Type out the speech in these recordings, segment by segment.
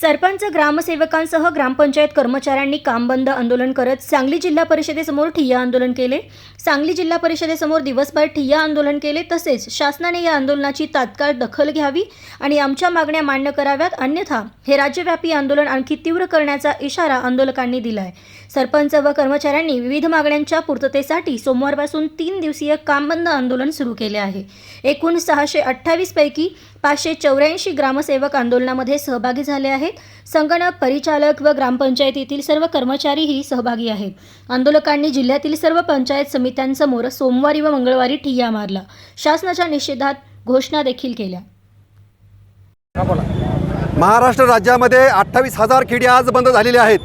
सरपंच ग्रामसेवकांसह ग्रामपंचायत कर्मचाऱ्यांनी काम बंद आंदोलन करत सांगली जिल्हा परिषदेसमोर ठिय्या आंदोलन केले. सांगली जिल्हा परिषदेसमोर दिवसभर ठिय्या आंदोलन केले. तसेच शासनाने या आंदोलनाची तात्काळ दखल घ्यावी आणि आमच्या मागण्या मान्य कराव्यात. अन्यथा हे राज्यव्यापी आंदोलन आणखी तीव्र करण्याचा इशारा आंदोलकांनी दिलाय. सरपंच व कर्मचाऱ्यांनी विविध मागण्यांच्या पूर्ततेसाठी सोमवारपासून तीन दिवसीय कामबंद आंदोलन सुरू केले आहे. एकूण सहाशे अठ्ठावीस पैकी पाचशे चौऱ्याऐंशी ग्रामसेवक आंदोलनामध्ये सहभागी झाले आहेत. संगणक परिचालक व ग्रामपंचायतीतील सर्व कर्मचारीही सहभागी आहेत. आंदोलकांनी जिल्ह्यातील सर्व पंचायत समित्यांसमोर सोमवारी व मंगळवारी ठिय्या मारला. शासनाच्या निषेधात घोषणा देखील केल्या. महाराष्ट्र राज्यामध्ये अठ्ठावीस हजार खेडी आज बंद झालेली आहेत.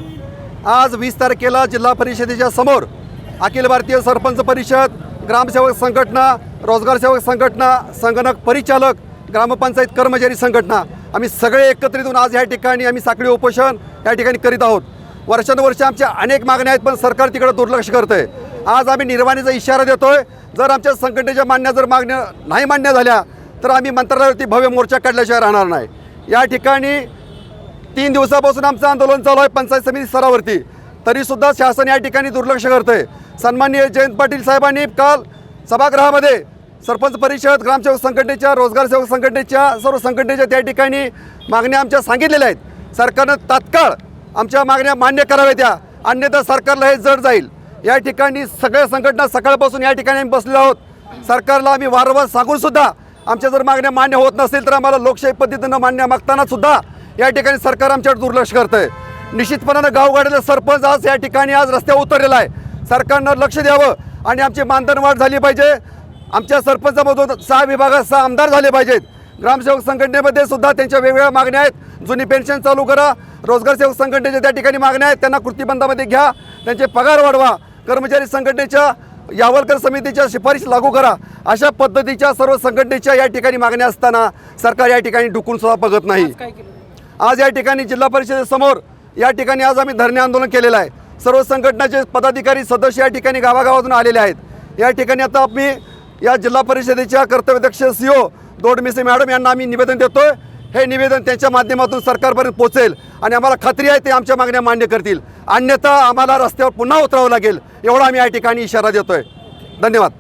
आज वीस तारखेला जिल्हा परिषदेच्या समोर अखिल भारतीय सरपंच परिषद ग्रामसेवक संघटना रोजगार सेवक संघटना संगणक परिचालक ग्रामपंचायत कर्मचारी संघटना. आम्ही सगळे एकत्रित होऊन आज या ठिकाणी आम्ही साखळी उपोषण या ठिकाणी करीत आहोत. वर्षानुवर्ष आमच्या अनेक मागण्या आहेत पण सरकार तिकडे दुर्लक्ष करतं आहे आज आम्ही निर्वाणीचा इशारा देतोय. जर आमच्या संघटनेच्या मान्य जर मागण्या नाही मान्य झाल्या तर आम्ही मंत्रालयावरती भव्य मोर्चा काढल्याशिवाय राहणार नाही. या ठिकाणी तीन दिवसापासून आमचं आंदोलन चालू आहे पंचायत समिती स्तरावरती. तरीसुद्धा शासन या ठिकाणी दुर्लक्ष करतं आहे सन्माननीय जयंत पाटील साहेबांनी काल सभागृहामध्ये सरपंच परिषद ग्रामसेवक संघटनेच्या रोजगार सेवक संघटनेच्या सर्व संघटनेच्या त्या ठिकाणी मागण्या आमच्या सांगितलेल्या आहेत. सरकारनं तात्काळ आमच्या मागण्या मान्य कराव्या त्या अन्यथा सरकारला हे जड जाईल. या ठिकाणी सगळ्या संघटना सकाळपासून या ठिकाणी आम्ही बसलेलो आहोत. सरकारला आम्ही वारंवार सांगूनसुद्धा आमच्या जर मागण्या मान्य होत नसतील तर आम्हाला लोकशाही पद्धतीनं मान्य मागतानासुद्धा या ठिकाणी सरकार आमच्यावर दुर्लक्ष करतं आहे निश्चितपणानं गावगाड्याला सरपंच आज या ठिकाणी आज रस्त्यावर उतरलेला आहे. सरकारनं लक्ष द्यावं आणि आमची मानधन वाढ झाली पाहिजे. आमच्या सरपंचामधून सहा विभागात सहा आमदार झाले पाहिजेत. ग्रामसेवक संघटनेमध्ये सुद्धा त्यांच्या वेगवेगळ्या मागण्या आहेत. जुनी पेन्शन चालू करा. रोजगार सेवक संघटनेच्या त्या ठिकाणी मागण्या आहेत. त्यांना कृतीबंधामध्ये घ्या. त्यांचे पगार वाढवा. कर्मचारी संघटनेच्या यावलकर समितीच्या शिफारशी लागू करा. अशा पद्धतीच्या सर्व संघटनेच्या या ठिकाणी मागण्या असताना सरकार या ठिकाणी डुकून सुद्धा बघत नाही. आज या ठिकाणी जिल्हा परिषदेसमोर या ठिकाणी आज आम्ही धरणे आंदोलन केलेलं आहे. सर्व संघटनाचे पदाधिकारी सदस्य या ठिकाणी गावागावातून आलेले आहेत. या ठिकाणी आता आम्ही या जिल्हा परिषदेच्या कर्तव्यदक्ष ओ दोडमिसे मॅडम यांना आम्ही निवेदन देतोय. हे निवेदन त्यांच्या माध्यमातून सरकारपर्यंत पोहोचेल आणि आम्हाला खात्री आहे ते आमच्या मागण्या मान्य करतील. अन्यथा आम्हाला रस्त्यावर पुन्हा उतरावं लागेल एवढा आम्ही या ठिकाणी इशारा देतोय. धन्यवाद.